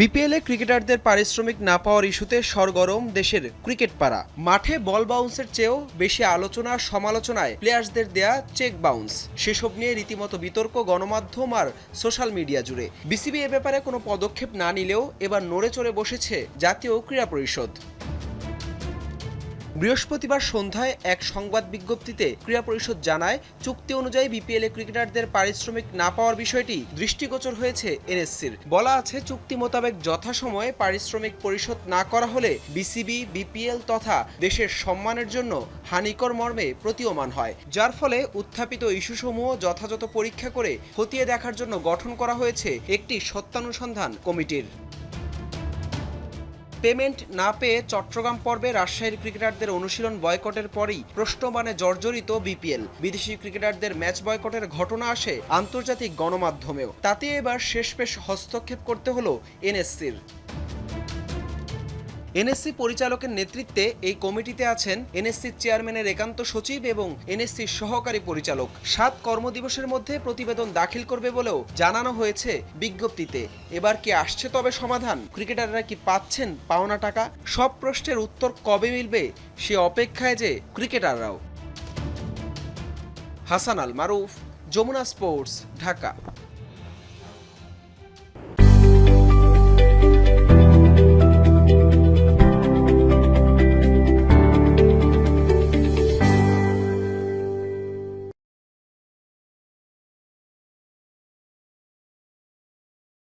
বিপিএলে ক্রিকেটারদের পারিশ্রমিক না পাওয়ার ইস্যুতে সরগরম দেশের ক্রিকেট পাড়া। মাঠে বল বাউন্সের চেয়েও বেশি আলোচনা, সমালোচনায় প্লেয়ার্সদের দেয়া চেক বাউন্স সেসব নিয়ে রীতিমতো বিতর্ক, গণমাধ্যম আর সোশ্যাল মিডিয়া জুড়ে। বিসিবি এ ব্যাপারে কোনো পদক্ষেপ না নিলেও এবার নড়ে চড়ে বসেছে জাতীয় ক্রীড়া পরিষদ। বৃহস্পতিবার সন্ধ্যায় এক সংবাদ বিজ্ঞপ্তিতে ক্রীড়া পরিষদ জানায়, চুক্তি অনুযায়ী বিপিএল ক্রিকেটারদের পারিশ্রমিক না পাওয়ার বিষয়টি দৃষ্টিগোচর হয়েছে এনএসসির। বলা আছে, চুক্তি মোতাবেক যথাসময়ে পারিশ্রমিক পরিশোধ না করা হলে বিসিবি, বিপিএল তথা দেশের সম্মানের জন্য হানিকর মর্মে প্রতীয়মান হয়, যার ফলে উত্থাপিত ইস্যুসমূহ যথাযথ পরীক্ষা করে খতিয়ে দেখার জন্য গঠন করা হয়েছে একটি সত্যানুসন্ধান কমিটির। পেমেন্ট না পেয়ে চট্টগ্রাম পর্বে রাজশাহীর ক্রিকেটারদের অনুশীলন বয়কটের পরই প্রশ্নমানে জর্জরিত বিপিএল। বিদেশি ক্রিকেটারদের ম্যাচ বয়কটের ঘটনা আসে আন্তর্জাতিক গণমাধ্যমেও। তাতে এবার শেষপেশ হস্তক্ষেপ করতে হলো এনএসসির। এনএসসি পরিচালকের নেতৃত্বে এই কমিটিতে আছেন এনএসসির চেয়ারম্যানের একান্ত সচিব এবং এনএসসির সহকারী পরিচালক। সাত কর্মদিবসের মধ্যে প্রতিবেদন দাখিল করবে বলেও জানানো হয়েছে বিজ্ঞপ্তিতে। এবার কি আসছে তবে সমাধান? ক্রিকেটাররা কি পাচ্ছেন পাওনা টাকা? সব প্রশ্নের উত্তর কবে মিলবে সে অপেক্ষায় যে ক্রিকেটাররাও। হাসান আল মারুফ, যমুনা স্পোর্টস, ঢাকা।